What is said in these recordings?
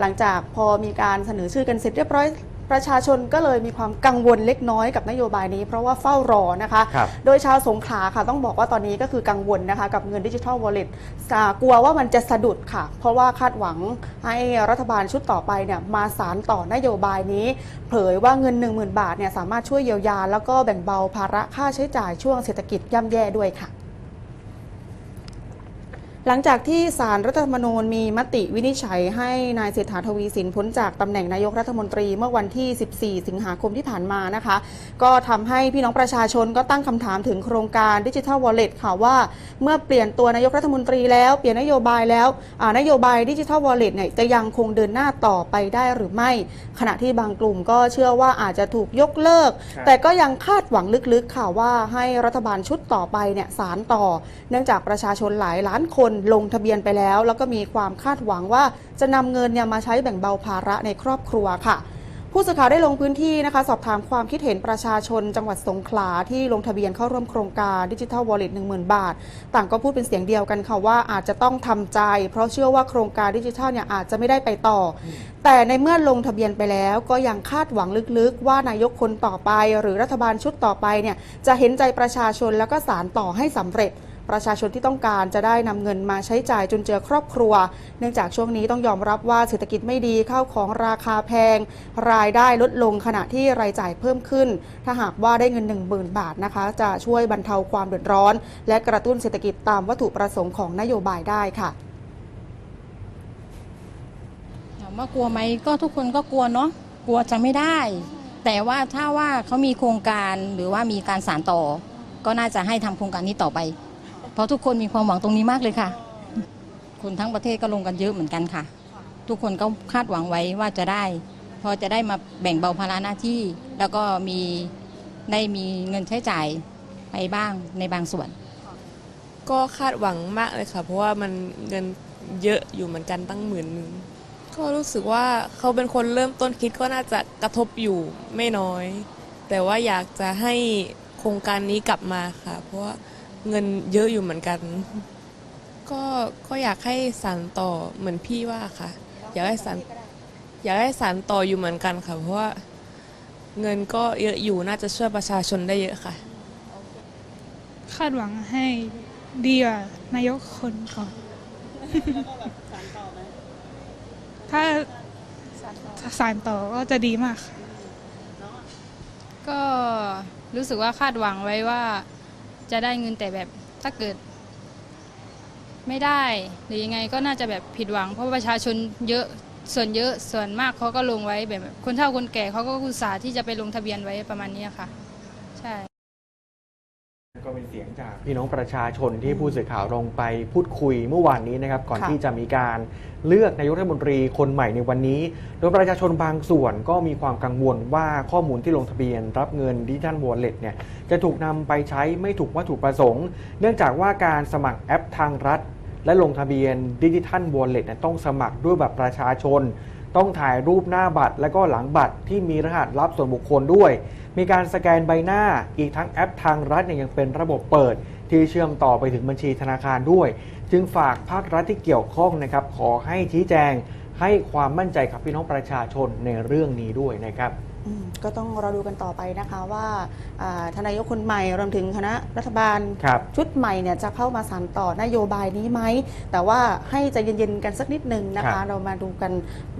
หลังจากพอมีการเสนอชื่อกันเสร็จเรียบร้อยประชาชนก็เลยมีความกังวลเล็กน้อยกับนโยบายนี้ เพราะว่าเฝ้ารอนะคะครับโดยชาวสงขลาค่ะต้องบอกว่าตอนนี้ก็คือกังวลนะคะกับเงินดิจิทัลวอลเล็ตกลัวว่ามันจะสะดุดค่ะ เพราะว่าคาดหวังให้รัฐบาลชุดต่อไปเนี่ยมาสารต่อนโยบายนี้ เผยว่าเงิน 10,000 บาทเนี่ยสามารถช่วยเยียวยา แล้วก็แบ่งเบาภาระค่าใช้จ่ายช่วงเศรษฐกิจย่ำแย่ด้วยค่ะ หลังจากที่สารรัฐธรรมนูญมีมติวินิจฉัยให้นายเศรษฐาทวีสินพ้นจากตำแหน่งนายกรัฐมนตรีเมื่อวันที่ 14 สิงหาคมที่ผ่านมานะคะ ก็ทำให้พี่น้องประชาชนก็ตั้งคำถามถึงโครงการดิจิทัลวอลเล็ตค่ะว่า เมื่อเปลี่ยนตัวนายกรัฐมนตรีแล้วเปลี่ยนนโยบายแล้วอ่านโยบายดิจิทัลวอลเล็ตเนี่ยจะยังคงเดินหน้าต่อไปได้หรือไม่ ขณะที่บางกลุ่มก็เชื่อว่าอาจจะถูกยกเลิกครับแต่ก็ยังคาดหวังลึกๆค่ะว่าให้รัฐบาลชุดต่อไปเนี่ยสารต่อ เนื่องจากประชาชนหลายล้านคนลงทะเบียนไปแล้ว แล้วก็มีความคาดหวังว่าจะนำเงินเนี่ยมาใช้แบ่งเบาภาระในครอบครัวค่ะ ผู้สื่อข่าวได้ลงพื้นที่นะคะ สอบถามความคิดเห็นประชาชนจังหวัดสงขลาที่ลงทะเบียนเข้าร่วมโครงการดิจิทัลวอลเล็ต10,000บาท ต่างก็พูดเป็นเสียงเดียวกันค่ะว่าอาจจะต้องทำใจ เพราะเชื่อว่าโครงการดิจิทัลเนี่ยอาจจะไม่ได้ไปต่ออแต่ในเมื่อลงทะเบียนไปแล้ว ก็ยังคาดหวังลึกๆ ว่านายกคนต่อไป หรือรัฐบาลชุดต่อไปเนี่ยจะเห็นใจประชาชนแล้วก็สารต่อให้สำเร็จ ประชาชนที่ต้องการจะได้นำเงินมาใช้จ่ายจนเจอครอบครัว เนื่องจากช่วงนี้ต้องยอมรับว่าเศรษฐกิจไม่ดีข้าวของราคาแพง รายได้ลดลงขณะที่รายจ่ายเพิ่มขึ้น ถ้าหากว่าได้เงิน 1 0,000 บาทนะคะ จะช่วยบรรเทาความเดือดร้อน และกระตุ้นเศรษฐกิจตามวัตถุประสงค์ของนโยบายได้ค่ะถามว่ากลัวไหมก็ทุกคนก็กลัวเนาะกลัวจะไม่ได้ แต่ว่าถ้าว่าเขามีโครงการหรือว่ามีการสานต่อ ก็น่าจะให้ทำโครงการนี้ต่อไป เพราะทุกคนมีความหวังตรงนี้มากเลยค่ะ คนทั้งประเทศก็ลงกันเยอะเหมือนกันค่ะ ทุกคนก็คาดหวังไว้ว่าจะได้ พอจะได้มาแบ่งเบาภาระหน้าที่ แล้วก็มีได้มีเงินใช้จ่ายไปบ้างในบางส่วน ก็คาดหวังมากเลยค่ะ เพราะว่ามันเงินเยอะอยู่เหมือนกันตั้งหมื่นหนึ่งก็รู้สึกว่าเขาเป็นคนเริ่มต้นคิดก็น่าจะกระทบอยู่ไม่น้อย แต่ว่าอยากจะให้โครงการนี้กลับมาค่ะ เพราะว่า เงินเยอะอยู่เหมือนกัน ก็ก็อยากให้สานต่อเหมือนพี่ว่าค่ะ อยากให้สานอยากให้สานต่ออยู่เหมือนกันค่ะ เพราะว่าเงินก็เยอะอยู่น่าจะช่วยประชาชนได้เยอะค่ะ คาดหวังให้ดีกว่านายกคนก่อน ถ้าสารต่อก็จะดีมากค่ะก็รู้สึกว่าคาดหวังไว้ว่า จะได้เงินแต่แบบถ้าเกิด ไม่ได้หรือยังไงก็น่าจะแบบผิดหวัง เพราะประชาชนเยอะส่วนเยอะส่วนมากเขาก็ลงไว้แบบคนเฒ่าคนแก่เขาก็อุตส่าห์ที่จะไปลงทะเบียนไว้ประมาณนี้ค่ะ ใช่ จากพี่น้องประชาชนที่ผู้สื่อข่าวลงไปพูดคุยเมื่อวานนี้นะครับก่อนค่ะ ที่จะมีการเลือกนายกรัฐมนตรีคนใหม่ในวันนี้ โดยประชาชนบางส่วนก็มีความกังวลว่าข้อมูลที่ลงทะเบียน รับเงินดิจิทัลวอลเล็ตเนี่ยจะถูกนำไปใช้ไม่ถูกวัตถุประสงค์ เนื่องจากว่าการสมัครแอปทางรัฐ และลงทะเบียนดิจิทัลวอลเล็ตเนี่ยต้องสมัครด้วยบัตรประชาชน ต้องถ่ายรูปหน้าบัตรและก็หลังบัตรที่มีรหัสลับส่วนบุคคลด้วย มีการสแกนใบหน้า อีกทั้งแอปทางรัฐเนี่ยยังเป็นระบบเปิด ที่เชื่อมต่อไปถึงบัญชีธนาคารด้วย จึงฝากภาครัฐที่เกี่ยวข้องนะครับขอให้ชี้แจง ให้ความมั่นใจกับพี่น้องประชาชนในเรื่องนี้ด้วยนะครับอืมก็ต้องรอดูกันต่อไปนะคะว่าอ่าทานนายกคนใหม่รวมถึงคณะรัฐบาลครับชุดใหม่เนี่ยจะเข้ามาสานต่อนโยบายนี้ไหม แต่ว่าให้ใจเย็นๆกันสักนิดนึงนะครัคะบเรามาดูกัน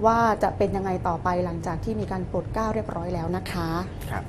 ว่าจะเป็นยังไงต่อไปหลังจากที่มีการปลดเกล้าเรียบร้อยแล้วนะคะครับ